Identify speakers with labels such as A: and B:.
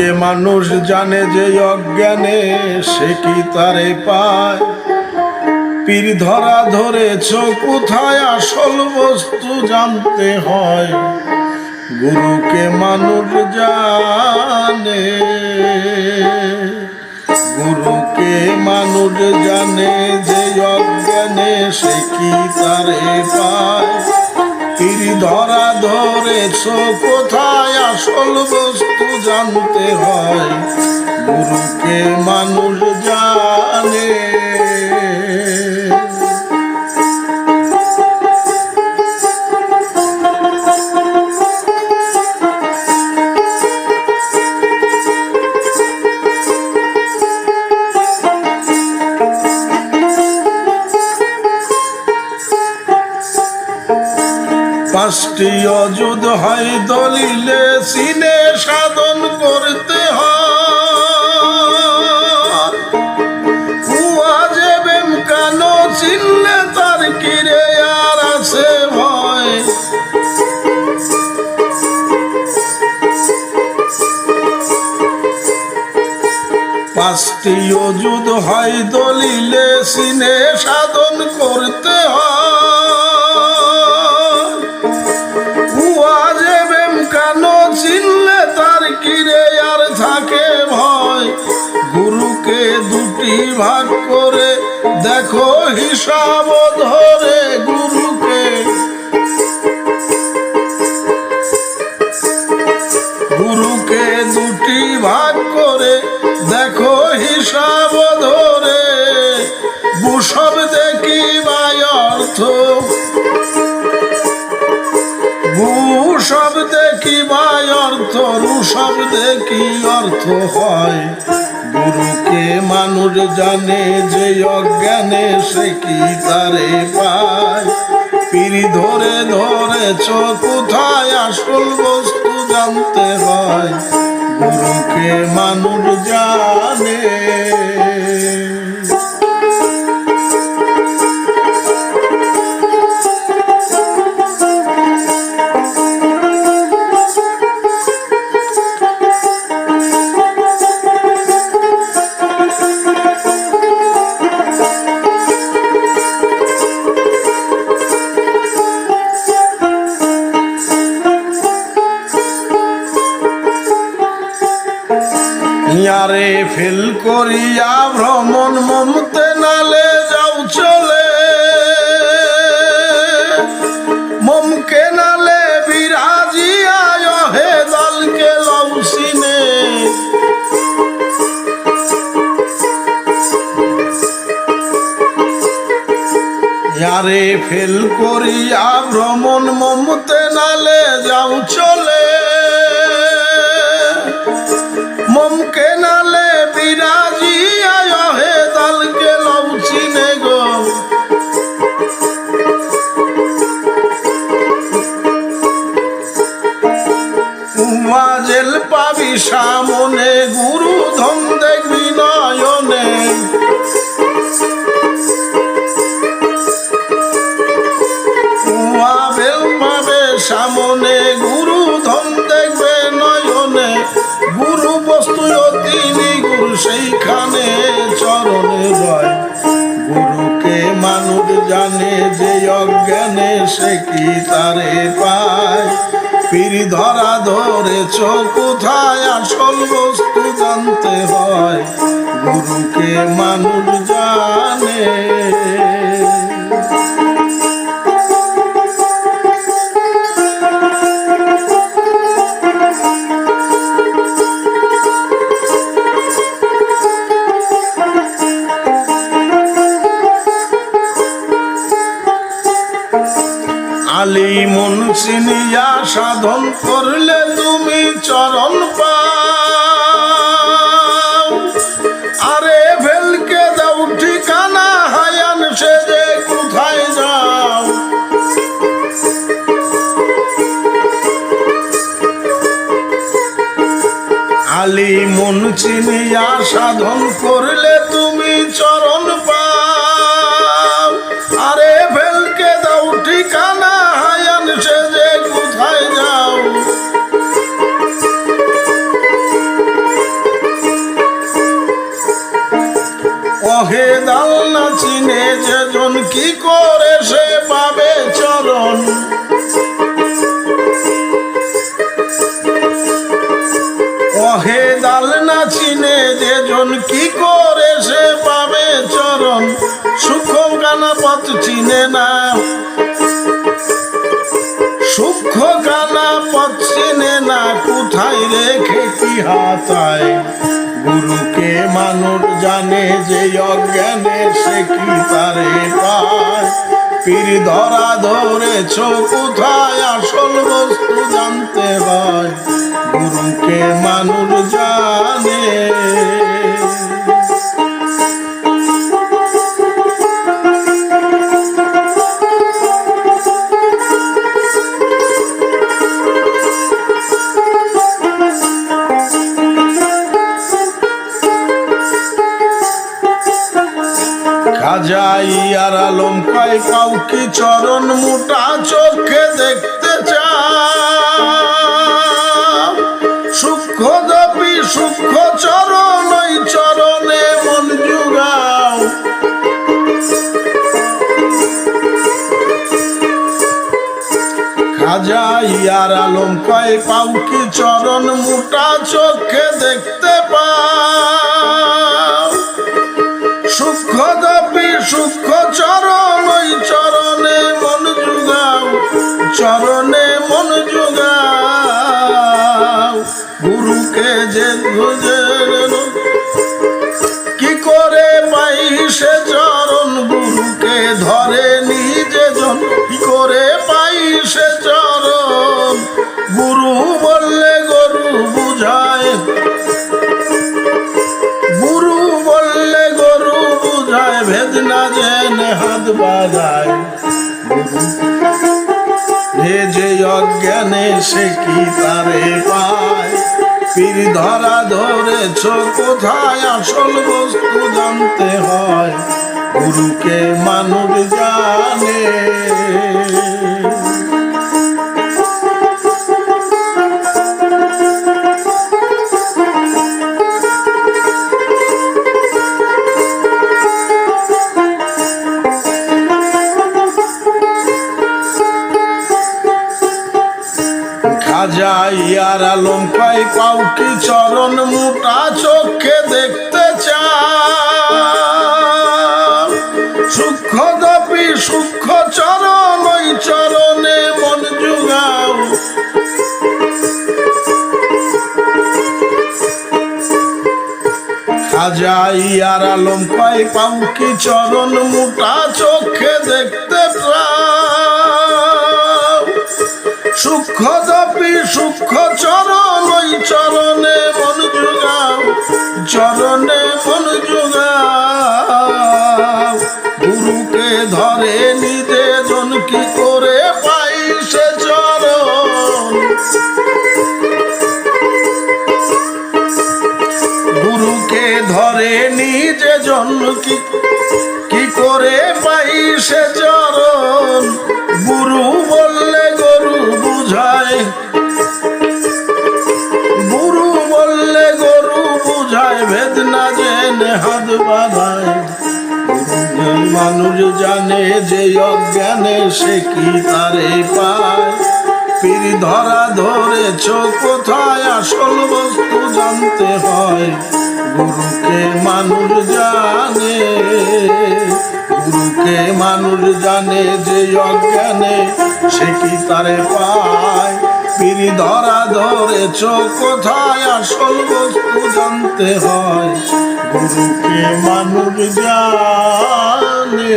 A: গুরুকে মানুষ জানে যে অজ্ঞানে, সে কি তারে পায়? পীর ধরা ধরেছ, কোথায় আসল বস্তু জানতে হয়? গুরুকে মানুষ জানে, গুরুকে মানুষ জানে যে অজ্ঞানে, সে কি তারে পায়? ধরা ধরেছ কোথায় আসল বস্তু জানতে হয়? গুরুকে মানুষ পাঁচটি অযুধ হয় দলিলে সিনে সাধন করতে আর আছে ভয়? পাঁচটি অযুধ হয় দলিলে সিনে সাধন করতে হয়। ভাগ করে দেখো হিসাব ধরে গুরুকে রুসব কি অর্থ হয়। গুরুকে মানুষ জানে যে অজ্ঞানে সে কি তারে পায়। পিড়ি ধরে ধরেছ, কোথায় আসল বস্তু জানতে হয়। গুরুকে মানুষ জানে ফেল করিয়া ভ্রমণ মমতে নালে যাও চলে। মমকে নালে বিরাজিয়া হে দলকে লৌসিনে ইয়ারে ফেল করিয়া ভ্রমণ মমতে নালে যাও চলে। জেল পাবি সামনে গুরু ধন দেখবি নয়নে। সামনে গুরু ধন দেখবে নয়নে। গুরু বস্তু তিনি গুরু, সেইখানে চরণে রয় গুরুকে মানুষ জানে যে অজ্ঞানে সে কি তারে পায়। পীর ধরা ধরে ধরেছ কোথায় আসল বস্তু জানতে হয়? গুরুকে মানুষ জানে আলী মুন্সিনিয়া সাধন করলে তুমি চরণ পাও। আরে ভেলকে দাও ঠিকানা, হায়ান সে যে কোথায় যাও? আলী মুন্সিনিয়া সাধন করলে তুমি মহে দাল না চিনে, যেজন কি করে সে পাবে চরণ? মহে দাল না চিনে, যেজন কি করে সে পাবে চরণ? সুখ কানা পথ চিনে না। সুখ কানা পথ চিনে না, কোথায় রেখে কি হাতায়? গুরুকে মানুষ জানে যে অজ্ঞানের সে কি তারে পায়? পীর ধরা ধরেছ, কোথায় আসল বস্তু জানতে হয়? গুরুকে মানুষ জানে। খাজা ইয়ার আলম কয় পাউকি চরণ মোটা চোখে দেখতে পাও? সূক্ষ্ম দপি চরণ, ওই চরণে মন যুগাও, চরণে মন যুগাও। গুরুকে যে খুঁজে কি করে পাই সে চরণ? গুরুকে ধরে নিজে জন, কি করে পাই সে চরণ? হে যে অজ্ঞানে সে কি তারে পায়? পীর ধরা ধরেছ, কোথায় আসল বস্তু জানতে হয়? গুরুকে মানুষ জানে। খাজা ইয়ার আলম পাই পাউকি চরণ মোটা চোখে দেখতে চাও সূক্ষ্ম দপি সূক্ষ্ম চরণ, ওই চরণে মন যুগাও খাজা ইয়ার আলম পাই পাউকি চরণ মোটা চোখে দেখতে সূক্ষ্ম দপি সূক্ষ্ম চরণ, ওই চরণে মন যুগাও, চরণে মন যুগাও। গুরুকে ধরে নিজে জন কি করে পাই সে চরণ? গুরুকে ধরে নিজে জন কি কি করে পাই সে চরণ? গুরু বললে গুরু বললে গরু বুঝায় ভেদ না জেনে হাত বাঁধায়। মানুষ জানে যে অজ্ঞানে সে কি তারে পায়। পীর ধরা ধরেছ, কোথায় আসল বস্তু জানতে হয়? গুরুকে মানুষ জানে, গুরুকে মানুষ জানে যে অজ্ঞানে সে কি তারে পায়। পীর ধরা ধরেছ কোথায়? আসল বস্তু জানতে হয়। গুরুকে মানুষ জানে।